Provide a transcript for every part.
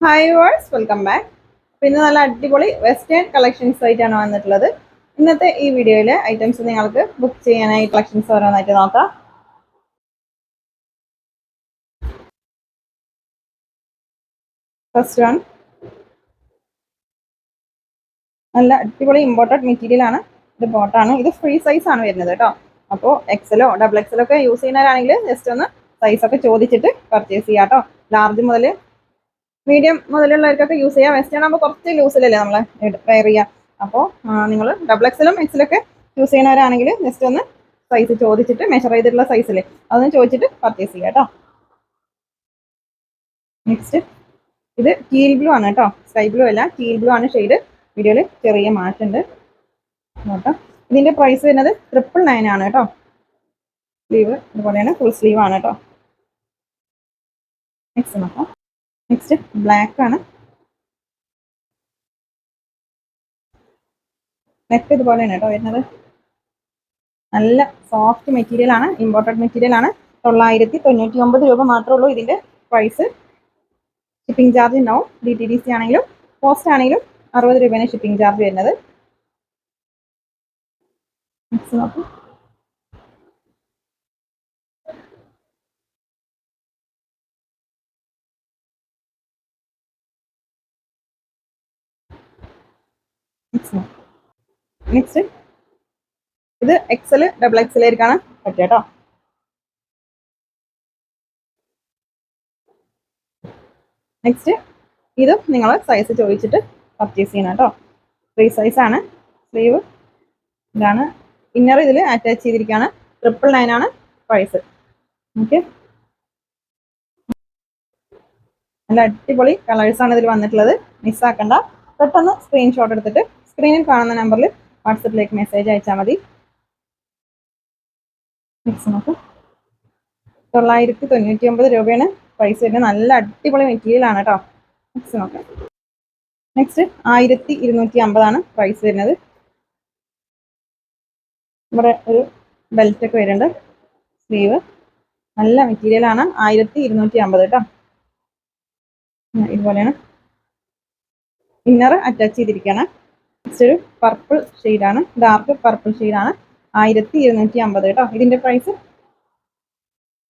Hi verse welcome back പിന്നെ നല്ല അടിപൊളി വെസ്റ്റേൺ കളക്ഷൻസ് ആയിട്ടാണ് വന്നിട്ടുള്ളത്. ഇന്നത്തെ ഈ വീഡിയോയിലെ ഐറ്റംസ് നിങ്ങൾക്ക് ബുക്ക് ചെയ്യാനായി കളക്ഷൻസ് ഓരോന്നായിട്ട് നോക്കാം. ഫസ്റ്റ് വൺ നല്ല അടിപൊളി ഇമ്പോർട്ടഡ് മെറ്റീരിയൽ ആണ്. ഇത് ബോട്ടാണ് ഇത് ഫ്രീ സൈസ് ആണ് വരുന്നത് കേട്ടോ അപ്പോൾ എക്സലോ ഡബിൾ എക്സലോ ഒക്കെ യൂസ് ചെയ്യുന്നവരാണെങ്കിൽ ജസ്റ്റ് ഒന്ന് സൈസൊക്കെ ചോദിച്ചിട്ട് പർച്ചേസ് ചെയ്യാം കേട്ടോ ലാർജ് മുതൽ മീഡിയം മുതലുള്ളവർക്കൊക്കെ യൂസ് ചെയ്യാം. വെസ്റ്റേൺ ആകുമ്പോൾ കുറച്ച് ലൂസിലല്ലേ നമ്മൾ വെയർ ചെയ്യുക അപ്പോൾ നിങ്ങൾ ഡബിൾ എക്സിലും എക്സിലൊക്കെ യൂസ് ചെയ്യുന്നവരാണെങ്കിൽ ജസ്റ്റ് ഒന്ന് സൈസ് ചോദിച്ചിട്ട് മെഷർ ചെയ്തിട്ടുള്ള സൈസിൽ അതൊന്ന് ചോദിച്ചിട്ട് പർച്ചേസ് ചെയ്യാം കേട്ടോ നെക്സ്റ്റ് ഇത് കീൽ ബ്ലൂ ആണ് കേട്ടോ സ്കൈ ബ്ലൂ അല്ല കീൽ ബ്ലൂ ആണ് ഷെയ്ഡ് വീഡിയോയിൽ ചെറിയ മാറ്റമുണ്ട് നോക്കാം. ഇതിന്റെ പ്രൈസ് വരുന്നത് ട്രിപ്പിൾ നയൻ ആണ് കേട്ടോ സ്ലീവ് ഇതുപോലെയാണ് ഫുൾ സ്ലീവ് ആണ് കേട്ടോ നെക്സ്റ്റ് നോക്കാം. നെക്സ്റ്റ് ബ്ലാക്ക് ആണ്. നെക്ക് ഇതുപോലെയാണ് കേട്ടോ വരുന്നത്. നല്ല സോഫ്റ്റ് മെറ്റീരിയൽ ആണ് ഇമ്പോർട്ടഡ് മെറ്റീരിയൽ ആണ്. തൊള്ളായിരത്തി തൊണ്ണൂറ്റി ഒമ്പത് രൂപ മാത്രമേ ഉള്ളൂ ഇതിന്റെ പ്രൈസ് ഷിപ്പിംഗ് ചാർജ് ഉണ്ടാവും. ഡി ടി ഡി സി ആണെങ്കിലും പോസ്റ്റ് ആണെങ്കിലും അറുപത് രൂപയാണ് ഷിപ്പിംഗ് ചാർജ് വരുന്നത്. നെക്സ്റ്റ് ഇത് എക്സൽ ഡബിൾ എക്സലായിരിക്കാണ് പറ്റുക കേട്ടോ നെക്സ്റ്റ് ഇത് നിങ്ങൾ സൈസ് ചോദിച്ചിട്ട് പർച്ചേസ് ചെയ്യണം കേട്ടോ ഫ്രീ സൈസ് ആണ്. സ്ലീവ് ഇതാണ്. ഇന്നർ ഇതിൽ അറ്റാച്ച് ചെയ്തിരിക്കുകയാണ് ട്രിപ്പിൾ നയൻ ആണ് പ്രൈസ് ഓക്കെ നല്ല അടിപൊളി കളേഴ്സാണ് ഇതിൽ വന്നിട്ടുള്ളത്. മിസ്സാക്കണ്ട പെട്ടെന്ന് സ്ക്രീൻഷോട്ട് എടുത്തിട്ട് സ്ക്രീനിൽ കാണുന്ന നമ്പറിൽ വാട്സപ്പിലേക്ക് മെസ്സേജ് അയച്ചാൽ മതി. തൊള്ളായിരത്തി തൊണ്ണൂറ്റി ഒമ്പത് രൂപയാണ് പ്രൈസ് വരുന്നത്. നല്ല അടിപൊളി മെറ്റീരിയൽ ആണ് കേട്ടോ നെക്സ്റ്റ് നോക്കാം. നെക്സ്റ്റ് ആയിരത്തി ഇരുന്നൂറ്റി അമ്പതാണ് പ്രൈസ് വരുന്നത്. ഇവിടെ ഒരു ബെൽറ്റ് ഒക്കെ വരുന്നുണ്ട്. സ്ലീവ് നല്ല മെറ്റീരിയൽ ആണ്. ആയിരത്തി ഇരുന്നൂറ്റി അമ്പത് കേട്ടോ ഇതുപോലെയാണ്. ഇന്നർ അറ്റാച്ച് ചെയ്തിരിക്കുകയാണ്. നെക്സ്റ്റ് ഒരു പർപ്പിൾ ഷെയ്ഡാണ് ഡാർക്ക് പർപ്പിൾ ഷെയ്ഡാണ് ആയിരത്തി ഇരുന്നൂറ്റി അമ്പത് കേട്ടോ. ഇതിന്റെ പ്രൈസ്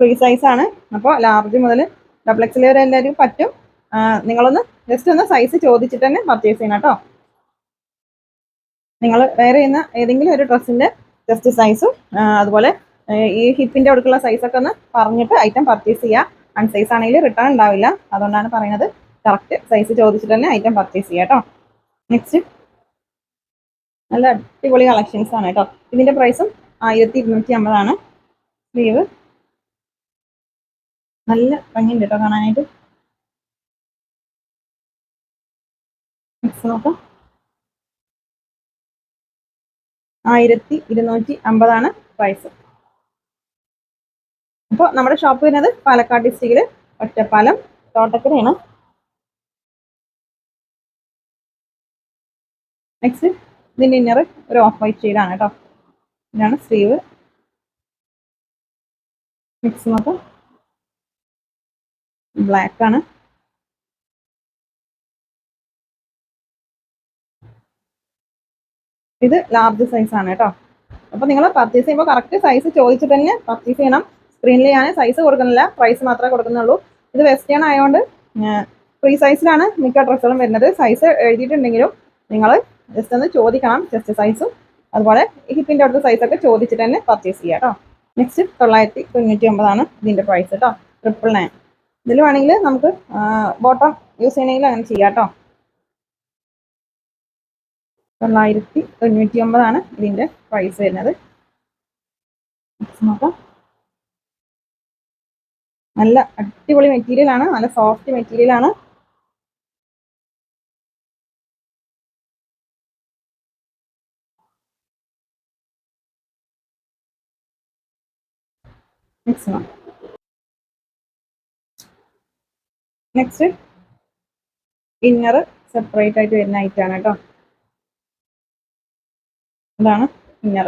ഫ്രീ സൈസ് ആണ്. അപ്പോൾ ലാർജ് മുതൽ ഡബിൾ എക്സ് വരെ എല്ലാവരും പറ്റും. നിങ്ങളൊന്ന് ജസ്റ്റ് ഒന്ന് സൈസ് ചോദിച്ചിട്ട് തന്നെ പർച്ചേസ് ചെയ്യണം കേട്ടോ. നിങ്ങൾ വേറെ ചെയ്യുന്ന ഏതെങ്കിലും ഒരു ഡ്രസ്സിന്റെ ജസ്റ്റ് സൈസും അതുപോലെ ഈ ഹിപ്പിന്റെ അടുക്കുള്ള സൈസൊക്കെ ഒന്ന് പറഞ്ഞിട്ട് ഐറ്റം പർച്ചേസ് ചെയ്യുക അൺസൈസ് ആണെങ്കിൽ റിട്ടേൺ ഉണ്ടാവില്ല. അതുകൊണ്ടാണ് പറയുന്നത്. കറക്റ്റ് സൈസ് ചോദിച്ചിട്ട് തന്നെ ഐറ്റം പർച്ചേസ് ചെയ്യുക കേട്ടോ. നെക്സ്റ്റ് നല്ല അടിപൊളി കളക്ഷൻസ് ആണ് കേട്ടോ ഇതിന്റെ പ്രൈസും ആയിരത്തി ഇരുന്നൂറ്റി അമ്പതാണ് സ്ലീവ് നല്ല ഭംഗിയുണ്ട് കേട്ടോ കാണാനായിട്ട്. ആയിരത്തി ഇരുന്നൂറ്റി അമ്പതാണ് പ്രൈസ് അപ്പോൾ നമ്മുടെ ഷോപ്പ് വരുന്നത് പാലക്കാട് ഡിസ്ട്രിക്റ്റിൽ ഒറ്റപ്പാലം തോട്ടക്കരയാണ്. നെക്സ്റ്റ് ഇതിന്റെ ഇന്നർ ഒരു ഓഫ് വൈറ്റ് ഷെയ്ഡാണ് കേട്ടോ. ഇതാണ് സ്ലീവ് മിക്സ് മൊത്തം ബ്ലാക്ക് ആണ്. ഇത് ലാർജ് സൈസ് ആണ് കേട്ടോ. അപ്പൊ നിങ്ങൾ പർച്ചേസ് ചെയ്യുമ്പോൾ കറക്റ്റ് സൈസ് ചോദിച്ചിട്ട് തന്നെ പർച്ചേസ് ചെയ്യണം. സ്ക്രീനിൽ ഞാൻ സൈസ് കൊടുക്കുന്നില്ല പ്രൈസ് മാത്രമേ കൊടുക്കുന്നുള്ളൂ. ഇത് വെസ്റ്റേൺ ആയതുകൊണ്ട് ഫ്രീ സൈസിലാണ് മിക്ക ഡ്രസ്സുകളും വരുന്നത്. സൈസ് എഴുതിയിട്ടുണ്ടെങ്കിലും നിങ്ങൾ ജസ്റ്റ് ഒന്ന് ചോദിക്കണം ജസ്റ്റ് സൈസും അതുപോലെ ഹിപ്പിന്റെ അടുത്ത സൈസൊക്കെ ചോദിച്ചിട്ട് തന്നെ പർച്ചേസ് ചെയ്യാം കേട്ടോ നെക്സ്റ്റ് തൊള്ളായിരത്തി തൊണ്ണൂറ്റി ഒമ്പതാണ് ഇതിന്റെ പ്രൈസ് കേട്ടോ ട്രിപ്പിൾ നയൻ ഇതിൽ വേണമെങ്കിൽ നമുക്ക് ബോട്ടം യൂസ് ചെയ്യണമെങ്കിൽ അങ്ങനെ ചെയ്യാം കേട്ടോ തൊള്ളായിരത്തി തൊണ്ണൂറ്റി ഒമ്പതാണ് ഇതിന്റെ പ്രൈസ് വരുന്നത് നോക്കാം. നല്ല അടിപൊളി മെറ്റീരിയലാണ് നല്ല soft material next inner separate ആയിട്ട് വരുന്ന ഐറ്റാണ് കേട്ടോ അതാണ് ഇന്നർ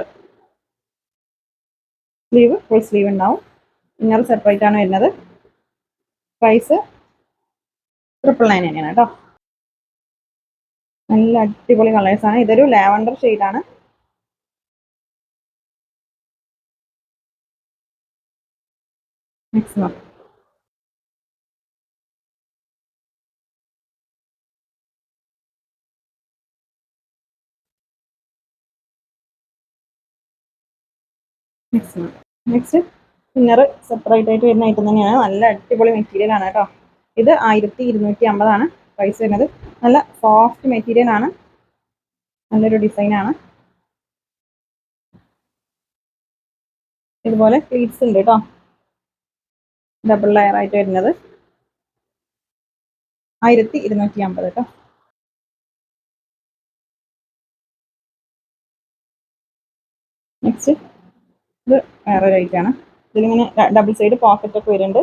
സ്ലീവ് ഫുൾ സ്ലീവ് ഉണ്ടാവും. ഇന്നർ സെപ്പറേറ്റ് ആണ് വരുന്നത്. പ്രൈസ് ട്രിപ്പിൾ നയൻ തന്നെയാണ് കേട്ടോ നല്ല അടിപൊളി കളേഴ്സാണ് ഇതൊരു ലാവണ്ടർ ആണ്. Maximum next next inner separate ആയിട്ട് വരുന്ന ഐറ്റം തന്നെയാണ്. നല്ല അടിപൊളി മെറ്റീരിയൽ ആണ് കേട്ടോ. ഇത് ആയിരത്തി ഇരുന്നൂറ്റി അമ്പതാണ് പ്രൈസ് വരുന്നത്. നല്ല സോഫ്റ്റ് മെറ്റീരിയൽ ആണ്. നല്ലൊരു ഡിസൈനാണ് ഇതുപോലെ പ്ലീറ്റ്സ് ഉണ്ട് കേട്ടോ. ഡബിൾ ലെയർ ആയിട്ട് വരുന്നത്. ആയിരത്തി ഇരുന്നൂറ്റി അമ്പത് കേട്ടോ നെക്സ്റ്റ് ഇത് വേറൊരു ഐറ്റാണ് ഇതിലിങ്ങനെ ഡബിൾ സൈഡ് പോക്കറ്റ് ഒക്കെ വരുന്നുണ്ട്.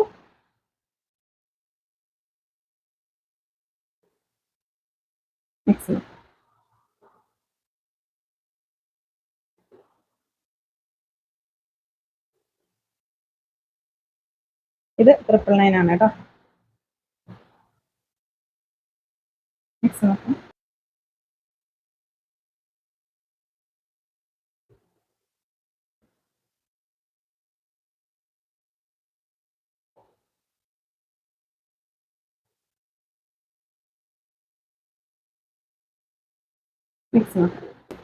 നെക്സ്റ്റ് ഇത് ട്രിപ്പിൾ നയൻ ആണ് കേട്ടോ.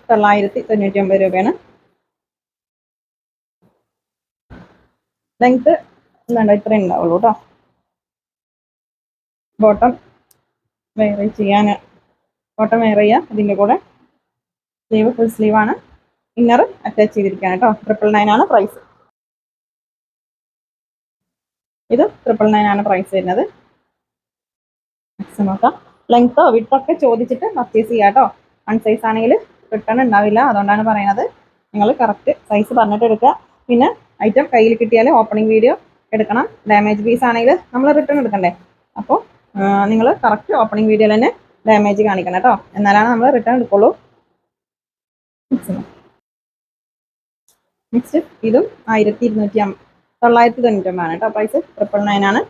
തൊള്ളായിരത്തി തൊണ്ണൂറ്റി ഒമ്പത് രൂപയാണ്. ലെങ്ത് എന്താണ്ടോ ഇത്രയും ഉണ്ടാവുള്ളൂ കേട്ടോ ബോട്ടം വേറെ ചെയ്യാൻ ബോട്ടം വേറെ ചെയ്യുക അതിന്റെ കൂടെ. സ്ലീവ് ഫുൾ സ്ലീവാണ് ഇന്നർ അറ്റാച്ച് ചെയ്തിരിക്കുകയാണ് കേട്ടോ ട്രിപ്പിൾ നയൻ ആണ് പ്രൈസ് ഇത് ട്രിപ്പിൾ നയൻ ആണ് പ്രൈസ് വരുന്നത്. നോക്കാം. ലെങ്ത്തോ വിട്ടൊക്കെ ചോദിച്ചിട്ട് പർച്ചേസ് ചെയ്യാം കേട്ടോ വൺ സൈസ് ആണെങ്കിൽ റിട്ടേൺ ഉണ്ടാവില്ല. അതുകൊണ്ടാണ് പറയുന്നത്. നിങ്ങൾ കറക്റ്റ് സൈസ് പറഞ്ഞിട്ട് എടുക്കുക. പിന്നെ ഐറ്റം കയ്യിൽ കിട്ടിയാൽ ഓപ്പണിംഗ് വീഡിയോ എടുക്കണം. ഡാമേജ് പീസ് ആണെങ്കിൽ നമ്മൾ റിട്ടേൺ എടുക്കണ്ടേ? അപ്പോൾ നിങ്ങൾ കറക്റ്റ് ഓപ്പണിംഗ് വീഡിയോയിൽ തന്നെ ഡാമേജ് കാണിക്കണം കേട്ടോ. എന്നാലാണ് നമ്മൾ റിട്ടേൺ എടുക്കുള്ളൂ. നെക്സ്റ്റ് ഇതും ആയിരത്തി ഇരുന്നൂറ്റി അമ്പ തൊള്ളായിരത്തി തൊണ്ണൂറ്റൊമ്പതാണ് കേട്ടോ പ്രൈസ് ട്രിപ്പിൾ നയൻ ആണ്.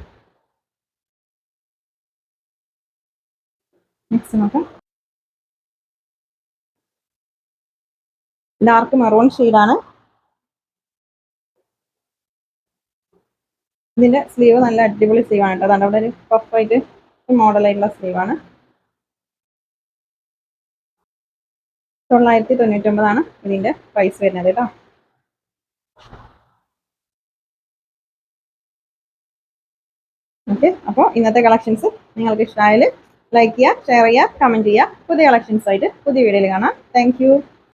നെക്സ്റ്റ് നോക്കാം. ഡാർക്ക് മെറൂൺ ഷെയ്ഡാണ് ഇതിന്റെ സ്ലീവ് നല്ല അടിപൊളി സ്ലീവ് ആണ് കേട്ടോ. അതാണ് അവിടെ ഒരു പഫായിട്ട് മോഡലായിട്ടുള്ള സ്ലീവ് ആണ്. തൊള്ളായിരത്തി തൊണ്ണൂറ്റി ഒമ്പതാണ് ഇതിന്റെ പ്രൈസ് വരുന്നത് കേട്ടോ. ഓക്കെ അപ്പോൾ ഇന്നത്തെ കളക്ഷൻസ് നിങ്ങൾക്ക് ഇഷ്ടമായാൽ ലൈക്ക് ചെയ്യുക ഷെയർ ചെയ്യുക കമന്റ് ചെയ്യുക. പുതിയ കളക്ഷൻസ് ആയിട്ട് പുതിയ വീഡിയോയിൽ കാണാം. താങ്ക്